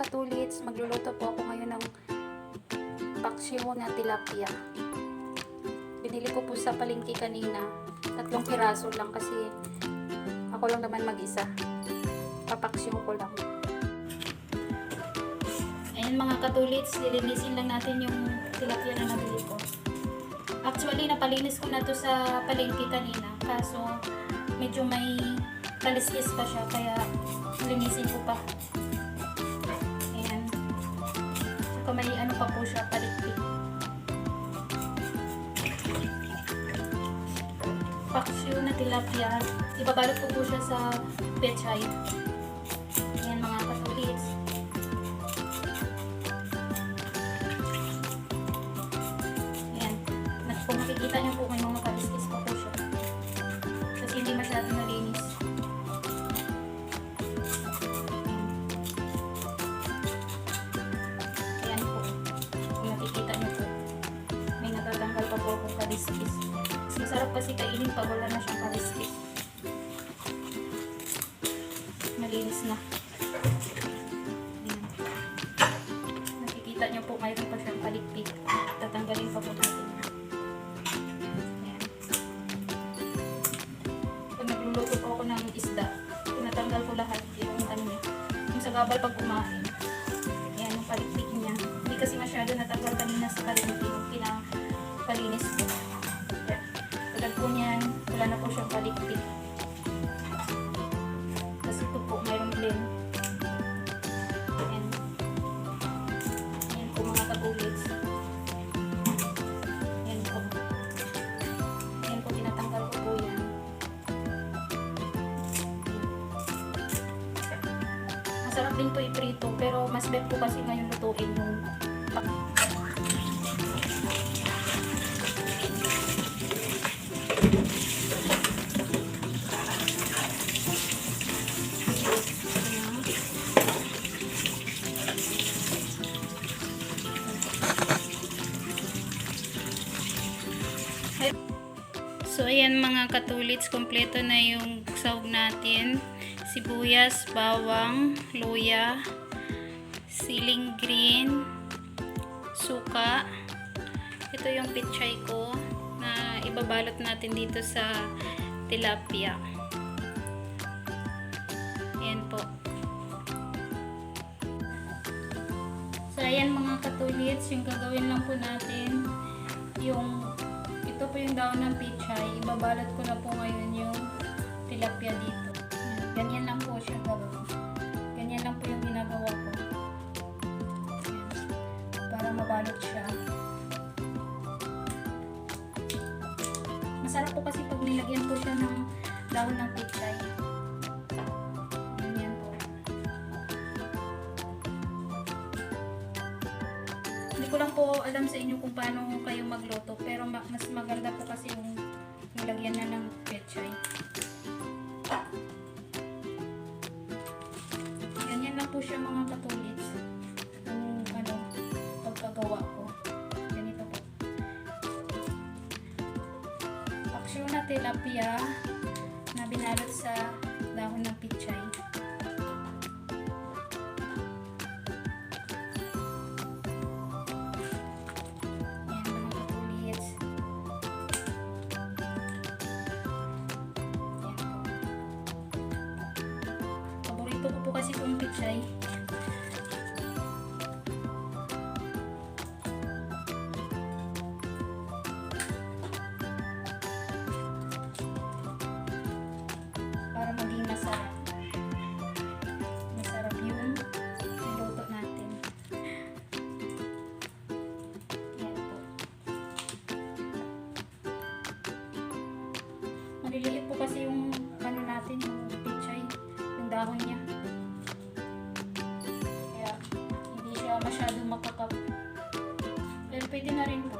katulits, magluluto po ako ngayon ng paksiw na tilapia. Binili ko po sa palengke kanina, tatlong piraso lang kasi ako lang naman mag-isa. Papaksiw ko lang. Ayan mga katulits, nilinisin lang natin yung tilapia na nabili ko. Actually, napalinis ko na to sa palengke kanina, kaso medyo may kaliskis pa siya, kaya linisin ko pa. Po siya, palikpik. Paksiw na tilapia. Ibabalot ko po siya sa pechay. Ayan mga katulits. Ayan. Kung makikita niyo po may kasi kainin pag wala na siyang kaliskis. Malinis na. Nakikita niyo po, mayroon pa siyang palikpik. Tatanggalin pa po natin. Ayan. Pag nagluluto po ako ng isda, tinatanggal ko lahat yung ano niya. Yung sa gabal pag kumain. Masarap din to iprito, pero mas bet po kasi ngayon lutuin yung So katulits, kompleto na yung sahog natin. Sibuyas, bawang, luya, siling green, suka. Ito yung pichay ko na ibabalot natin dito sa tilapia. Ayan po. So ayan mga katulits, yung gagawin lang po natin yung ito po yung daon ng pichay. Ibabalot ko na po ngayon yung tilapia dito. Ganyan lang po siya gawin. Ganyan lang po yung ginagawa ko. Para mabalot siya. Masarap po kasi pag nilagyan po siya ng dahon ng pichay. Ko lang po alam sa inyo kung paano kayo magluto, pero ma- mas maganda po kasi yung nilagyan na ng pechay. Ganyan lang po siya mga katulits. Yung ano, pagkagawa ko. Ganito po. Paksyo na tilapia na binalot sa Paborito ko po kasi itong pichay. Para maging masarap. Masarap yung niluto natin. Ayan po. Maliliit po kasi yung ano natin, yung dahon niya. Pwede na rin po.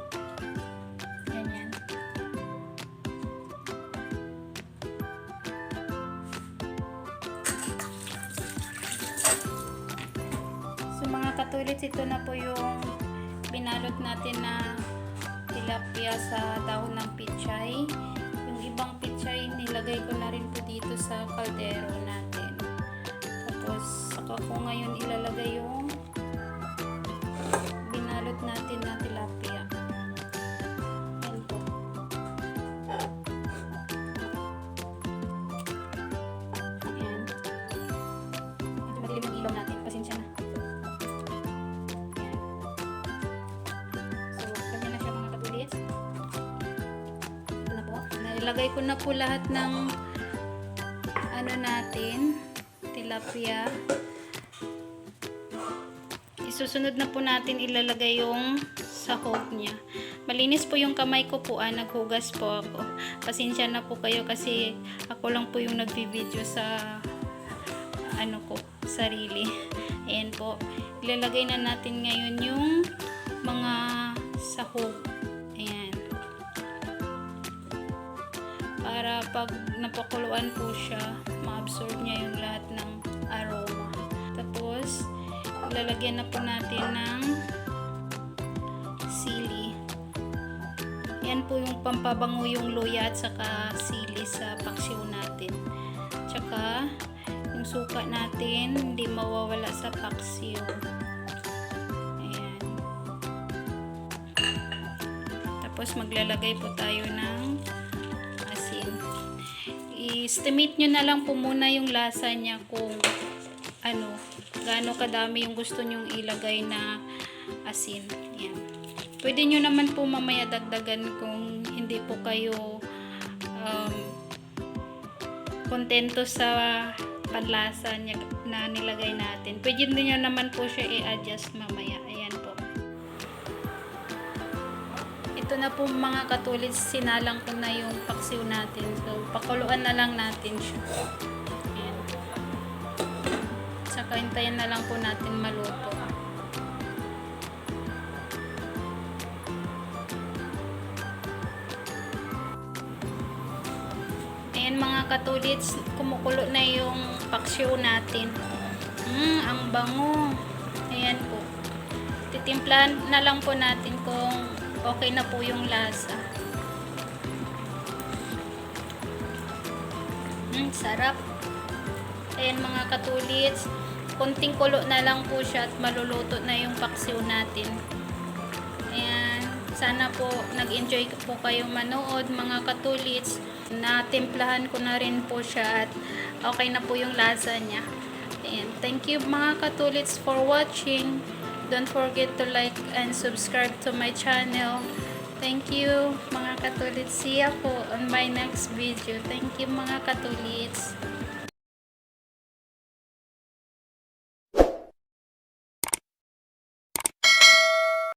Ganyan. So mga katulits, ito na po yung binalot natin na tilapia sa dahon ng pichay. Yung ibang pichay nilagay ko na rin po dito sa kaldero natin. Tapos, saka ko ngayon ilalagay yung Nilagay ko na po lahat ng ano natin, tilapia. Isusunod na po natin ilalagay yung sahog niya. Malinis po yung kamay ko po, ah, naghugas po ako. Pasensya na po kayo kasi ako lang po yung nagbi-video sa ano ko, sarili. Ayan po. Ilalagay na natin ngayon yung mga sahog. Para pag napakuluan po siya, ma-absorb niya yung lahat ng aroma. Tapos, ilalagyan na po natin ng sili. Yan po yung pampabango yung luya at saka sili sa paksiw natin. Tsaka, yung suka natin, hindi mawawala sa paksiw. Ayan. Tapos, maglalagay po tayo ng. I-estimate nyo na lang po muna yung lasa niya kung ano, gaano kadami yung gusto nyong ilagay na asin. Yan. Pwede nyo naman po mamaya dagdagan kung hindi po kayo um, kontento sa panlasa niya na nilagay natin. Pwede nyo naman po siya i-adjust mamaya. Ito na po mga katulid, sinalang ko na yung paksiw natin. So, pakuluan na lang natin siya. Ayan. Saka hintayin na lang po natin maluto. Ayan mga katulits, kumukulo na yung paksiw natin. Mm, ang bango. Ayan po. Titimplahan na lang po natin kung okay na po yung lasa. Mm, sarap. Ayan mga katulits, kunting kulo na lang po siya at maluluto na yung paksiw natin. Ayan, sana po nag-enjoy po kayong manood mga katulits. Natimplahan ko na rin po siya at okay na po yung lasa niya. Ayan, thank you mga katulits for watching. Don't forget to like and subscribe to my channel. Thank you mga katulits. See ya po on my next video. Thank you mga katulits.